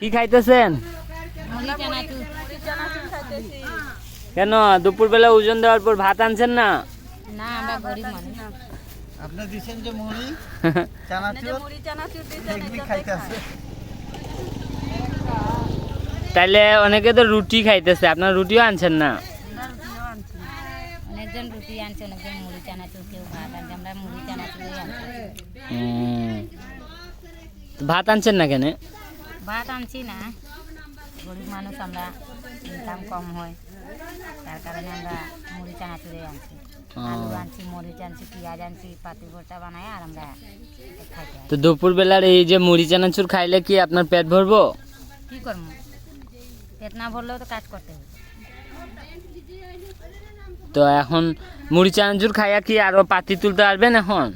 কি খাইতেছেন? মুড়ি চানাচুর কেন? দুপুরবেলা ওজন দেওয়ার পর ভাত আনছেন না? তাইলে অনেকে তো রুটি খাইতেছে আপনার রুটিও আনছেন না? অনেকজন রুটি আনছে অনেকজন মুড়ি চানাচুর কেউ ভাত আনছে আমরা মুড়ি চানাচুরই আনছি। হুম। তো ভাত আনছেন না কেন? ভাত আনছি না। গরিব মানুষ আমরা ইনকাম কম হয়। তার কারণে আমরা মুড়ি চানাচুরই আনছি। আলু আনছি মরিচ আনছি পেঁয়াজ আনছি পাতি ভর্তা বানাই আর আমরা তো দুপুরবেলার এই যে মুড়ি চানাচুর খাইলে কি আপনার পেট ভরবো? কী করব? পেট না ভরলেও তো কাজ করতে হবে। তো এখন মুড়ি চানাচুর খাইয়া কি আরও পাতি তুলতে পারবেন এখন?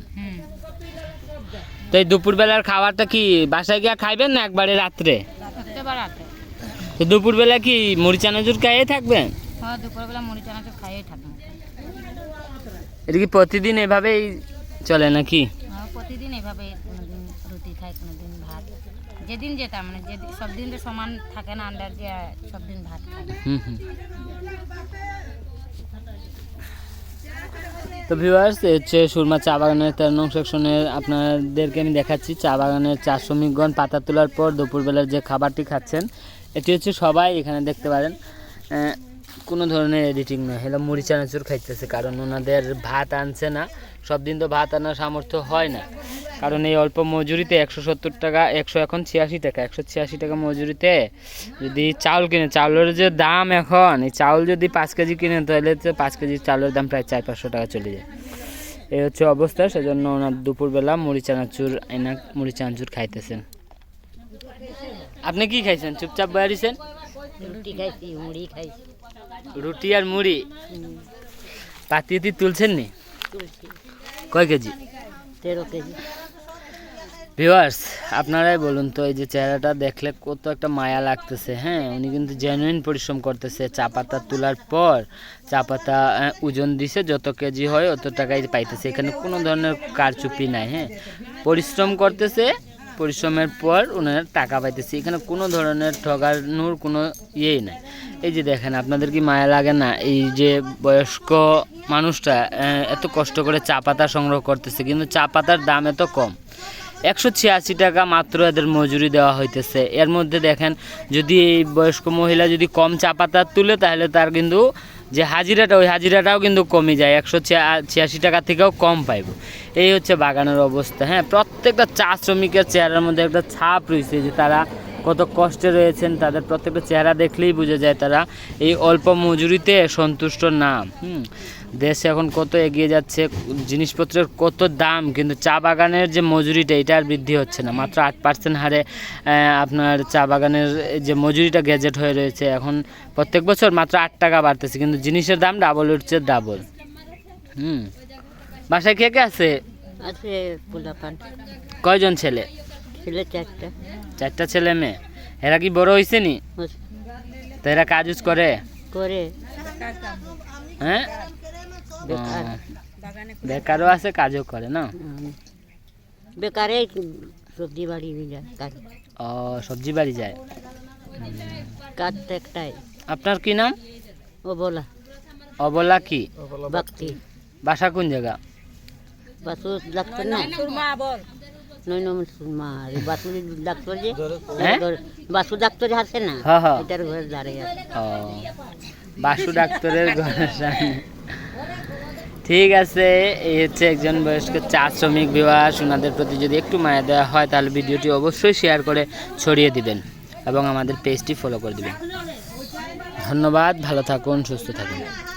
তো এই দুপুরবেলার খাবারটা কি বাসায় গিয়ে খাইবেন না একবারে রাত্রে? তো দুপুরবেলা কি মুড়ি চানাচুর খাইয়ে থাকবেন? হ্যাঁ দুপুরবেলা মুড়ি চানাচুর খাইয়েই থাকব। এটা কি প্রতিদিন এভাবেই চলে নাকি? হ্যাঁ, প্রতিদিন এভাবে রুটি খাই কোনোদিন ভাত। যেদিন যেটা মানে যেদিন সব দিন তো সমান থাকে না আন্ডার যে সব দিন ভাত খাই। হুম হুম। তো ভিউয়ার্স হচ্ছে সুরমা চা বাগানের তেরো নং সেকশনে আপনাদেরকে আমি দেখাচ্ছি। চা বাগানের চা শ্রমিকগণ পাতা তোলার পর দুপুরবেলার যে খাবারটি খাচ্ছেন, এটি হচ্ছে সবাই এখানে দেখতে পারেন। কোনো ধরনের এডিটিং নয়। হলো মুড়ি, চানাচুর খাইতেছে, কারণ ওনাদের ভাত আনছে না। সব দিন তো ভাত আনার সামর্থ্য হয় না। কারণ এই অল্প মজুরিতে একশো সত্তর টাকা একশো এখন ছিয়াশি টাকা একশো ছিয়াশি টাকা মজুরিতে যদি চাউল কিনে চাউলের যে দাম এখন এই চাউল যদি পাঁচ কেজি কিনে তাহলে তো পাঁচ কেজি চাউলের দাম প্রায় চার পাঁচশো টাকা চলে যায়। এই হচ্ছে অবস্থা সেজন্য ওনার দুপুরবেলা মুড়ি চানাচুর এনা মুড়ি চানাচুর খাইতেছেন। আপনি কি খাইছেন? চুপচাপ বাড়িছেন রুটি খাইছি মুড়ি খাইছি। রুটি আর মুড়ি? পাতিয়ে তুলছেন নি? কয় কেজি? তেরো কেজি। ভিউয়ার্স আপনারাই বলুন তো, এই যে চেহারাটা দেখলে কত একটা মায়া লাগতেছে হ্যাঁ? উনি কিন্তু জেনুইন পরিশ্রম করতেছে, চা পাতা তোলার পর, চা পাতা ওজন দিছে, যত কেজি হয় অত টাকাই পাইতেছে। এখানে কোনো ধরনের কারচুপি নাই হ্যাঁ? পরিশ্রম করতেছে, পরিশ্রমের পর ওনার টাকা পাইতেছে। এখানে কোনো ধরনের ঠগানোর কোনো ইয়েই নাই। এই যে দেখেন, আপনাদের কি মায়া লাগে না? এই যে বয়স্ক মানুষটা এত কষ্ট করে চা পাতা সংগ্রহ করতেছে, কিন্তু চা পাতার দাম এত কম। একশো ছিয়াশি টাকা মাত্র এদের মজুরি দেওয়া হইতেছে। এর মধ্যে দেখেন, যদি এই বয়স্ক মহিলা যদি কম চা পাতা তুলে, তাহলে তার কিন্তু যে হাজিরাটা, ওই হাজিরাটাও কিন্তু কমে যায়। একশো ছিয়াশি টাকা থেকেও কম পাইব। এই হচ্ছে বাগানের অবস্থা। হ্যাঁ প্রত্যেকটা চা শ্রমিকের চেহারার মধ্যে একটা ছাপ রয়েছে যে তারা কত কষ্টে রয়েছেন। তাদের প্রত্যেকটা চেহারা দেখলেই বোঝা যায় তারা এই অল্প মজুরিতে সন্তুষ্ট না। হুম। দেশ এখন কত এগিয়ে যাচ্ছে জিনিসপত্রের কত দাম কিন্তু চা বাগানের যে মজুরিটা এটা আর বৃদ্ধি হচ্ছে না। মাত্র আট পার্সেন্ট হারে আপনার চা বাগানের যে মজুরিটা গ্যাজেট হয়ে রয়েছে এখন প্রত্যেক বছর মাত্র আট টাকা বাড়তেছে কিন্তু জিনিসের দাম ডাবল উঠছে ডাবল হুম। বাসায় কে কে আছে? আছে পোলাপান। কয়জন ছেলে? ছেলে চারটা। চারটা ছেলে মেয়ে। এরা কি বড় হয়েছে নি? তো এরা কাজ করে? করে। হ্যাঁ? বেকারও আছে কাজও করে না? বেকারে সবজি বাড়ি যায় কাজ। ও সবজি বাড়ি যায়? কাজ তো একটাই। আপনার কি নাম? ও বলা অবলা কি? ভক্তি বাসা কোন জায়গা? বাসু ডাক্তার না? নয় নয় সুরমা আর এই বাসু ডাক্তার যে হ্যাঁ? বাসু ডাক্তার আছে না? হ্যাঁ, হ্যাঁ। এটার ঘরে দাঁড়িয়ে আছে। ও বাসু ডাক্তারের ঘরের সামনে ঠিক আছে, এই হচ্ছে একজন বয়স্ক চা শ্রমিক বিবাস ওনাদের প্রতি যদি একটু মায়া দেওয়া হয়, তাহলে ভিডিওটি অবশ্যই শেয়ার করে ছড়িয়ে দিবেন এবং আমাদের পেজটি ফলো করে দিবেন। ধন্যবাদ, ভালো থাকুন, সুস্থ থাকুন।